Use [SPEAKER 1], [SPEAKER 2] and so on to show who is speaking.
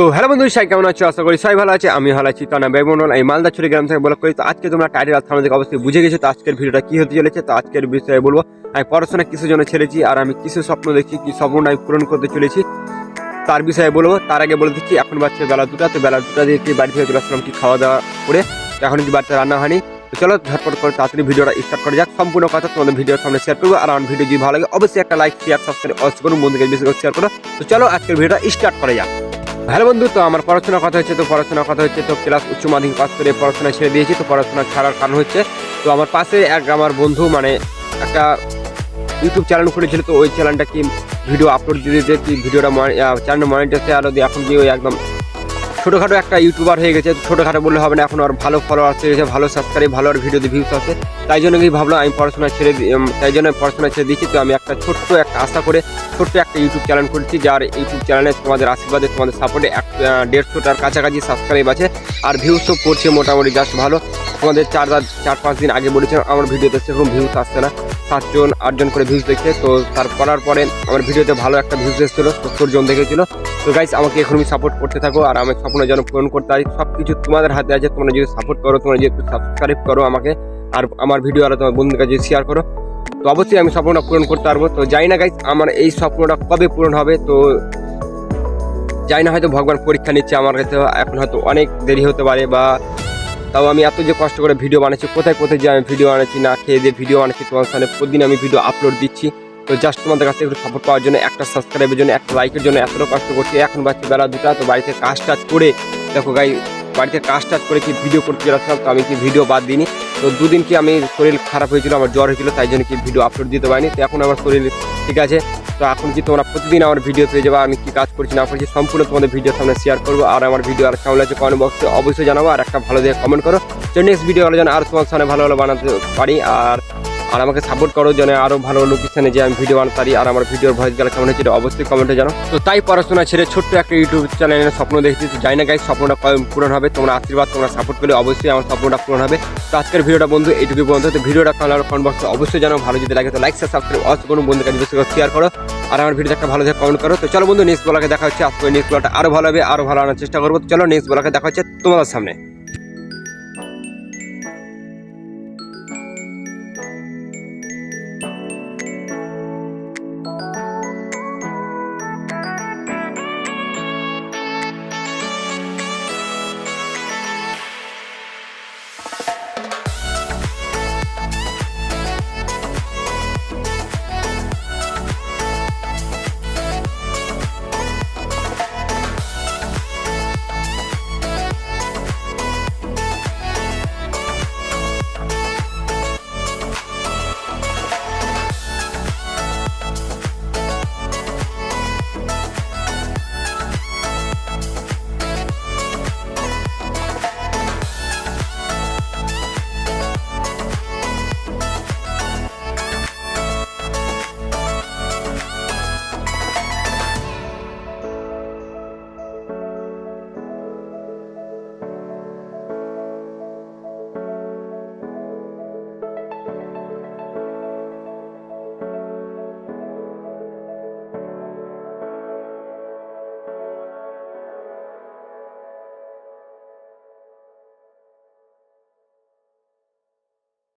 [SPEAKER 1] তো হ্যালো বন্ধু সাই কেমন আছো? আশা করি সবাই ভালো আছে আমি ভালো আছি। তো না বেমনল, এই মালদা চুরি গ্রাম থেকে বলা করি, তো আজকে তোমরা টাইটেল আর থেকে অবশ্যই বুঝে গেছো, তো আজকের ভিডিওটা কি হতে চলেছে, তো আজকের বিষয়ে বলব, আমি পড়াশোনা কিছু জন্য ছেড়েছি আর আমি কিছু স্বপ্ন দেখছি কি স্বপ্নটা আমি পূরণ করতে চলেছি। তার বিষয়ে বলব, তার আগে বলে দিচ্ছি, এখন বাচ্চা বেলা দুটা, তো বেলা দুটা দিয়ে বাড়ি থেকে চলে আসলাম কি খাওয়া দাওয়া করে। এখন কি বাড়িতে রান্না হয়নি। তো চলো, ঝটপট করে তাড়াতাড়ি ভিডিওটা স্টার্ট করা যাক। সম্পূর্ণ কথা তোমাদের ভিডিওর সামনে শেয়ার করব, আর আমার ভিডিও যদি ভালো লাগে, অবশ্যই একটা লাইক শেয়ার সাবস্ক্রাইব অবশ্যই করুন বন্ধুকে বেশি করে শেয়ার করো। তো চলো, আজকের ভিডিওটা স্টার্ট করা যাক। হ্যালো বন্ধু, তো আমার পড়াশোনার কথা হচ্ছে, তো পড়াশোনার কথা হচ্ছে, তো ক্লাস উচ্চ মাধ্যমিক পাস করে পড়াশোনা ছেড়ে দিয়েছি, তো পড়াশোনা ছাড়ার কারণ হচ্ছে, তো আমার পাশে এক আমার বন্ধু মানে একটা ইউটিউব চ্যানেল খুলেছিল, তো ওই চ্যানেলটা কি ভিডিও আপলোড দিয়ে দিতে কি ভিডিওটা চ্যানেল মনিটাইজে আলো দিয়ে এখন দিয়ে ওই একদম ছোটোখাটো একটা ইউটিউবার হয়ে গেছে, ছোটোখাটো বললে হবে না, এখন আর ভালো ফলোয়ার হয়ে গেছে ভালো সাবস্ক্রাইব ভালো আর ভিডিওতে ভিউস আছে। তাই জন্য কি ভাবলাম, আমি পড়াশোনা ছেড়ে তাই জন্য পড়াশোনা ছেড়ে দিচ্ছি, তো আমি একটা ছোট্ট একটা আশা করে ছোট্ট একটা ইউটিউব চ্যানেল খুলছি, যার ইউটিউব চ্যানেলে তোমাদের আশীর্বাদে, তোমাদের সাপোর্টে এক দেড়শোটার কাছাকাছি সাবস্ক্রাইব আছে, আর ভিউসও পড়ছে মোটামুটি জাস্ট ভালো। তোমাদের চার চার পাঁচ দিন আগে বলেছিলাম আমার ভিডিওতে সেরকম ভিউস আসছে না সাতজন আটজন করে ভিউজ দেখছে, তো তার করার পরে আমার ভিডিওতে ভালো একটা ভিউজ এসেছিল, সত্তর জন দেখেছিল। তো গাইস আমাকে এখনই সাপোর্ট করতে থাকো আর আমার স্বপ্ন যেন পূরণ করতে পারি। সব কিছু তোমাদের হাতে আছে, তোমরা যদি সাপোর্ট করো, তোমরা যদি সাবস্ক্রাইব করো আমাকে, আর আমার ভিডিও আর তোমার বন্ধুদের কাছে শেয়ার করো, তো অবশ্যই আমি স্বপ্নটা পূরণ করতে পারব। তো জানি না গাইস আমার এই স্বপ্নটা কবে পূরণ হবে, তো জানি না, হয়তো ভগবান পরীক্ষা নিচ্ছে আমার কাছে, এখন হয়তো অনেক দেরি হতে পারে বা তাও আমি এত যে কষ্ট করে ভিডিও বানাচ্ছি, কোথায় কোথায় যে আমি ভিডিও বানাচ্ছি, না খেয়ে দিয়ে ভিডিও বানাচ্ছি তোমার সামনে প্রতিদিন আমি ভিডিও আপলোড দিচ্ছি। তো জাস্ট তোমাদের কাছে একটু সাপোর্ট পাওয়ার জন্য, একটা সাবস্ক্রাইবের জন্য, একটা লাইকের জন্য এতটা কষ্ট করছি। এখন বাচ্চা বেলা দুটা, তো বাড়িতে কাজ টাজ করে, দেখো গাই বাড়িতে কাজ টাজ করে কি ভিডিও করতে যাচ্ছিলাম, তো আমি কি ভিডিও বাদ দিইনি। তো দুদিন কি আমি শরীর খারাপ হয়েছিল, আমার জ্বর হয়েছিল, তাই জন্য কি ভিডিও আপলোড দিতে পারিনি। তো এখন আমার শরীর ঠিক আছে। তো এখন কি তোমরা প্রতিদিন আমার ভিডিও পেয়ে যাবে, আমি কি কাজ করছি না করছি সম্পূর্ণ তোমাদের ভিডিও সামনে শেয়ার করব। আর আমার ভিডিও আর কেমন লাগছে কমেন্ট বক্সে অবশ্যই জানাব, আর একটা ভালো দিয়ে কমেন্ট করো। তো নেক্সট ভিডিও যেন আর তোমার সামনে ভালো ভালো বানাতে পারি। আর আর আমাকে সাপোর্ট করো যেন আরও ভালো লোকেশনে যে আমি ভিডিও বানাতে পারি। আর আমার ভিডিওর ভয়েস গেলে কেমন এটা অবশ্যই কমেন্টে জানো তো তাই পড়াশোনা ছেড়ে ছোট্ট একটা ইউটিউব চ্যানেলের স্বপ্ন দেখছি। তো জানি না গাই স্বপ্নটা পূরণ হবে। তোমরা আশীর্বাদ, তোমরা সাপোর্ট করলে অবশ্যই আমার স্বপ্নটা পূরণ হবে। তো আজকের ভিডিওটা বন্ধু এইটুকু পর্যন্ত। তো ভিডিওটা কালার কমেন্ট বক্সে অবশ্যই জানো ভালো যদি লাগে তো লাইক সাবস্ক্রাইব অবশ্যই কোনো বন্ধুর কাছে বেশি শেয়ার করো। আর আমার ভিডিওটা একটা ভালো দেখে কমেন্ট করো। তো চলো বন্ধু নেক্সট বলাকে দেখা হচ্ছে। আজকে নেক্সট বলাটা আরও ভালো হবে, আরও ভালো আনার চেষ্টা করব। চলো নেক্সট বলাকে দেখা হচ্ছে তোমাদের সামনে।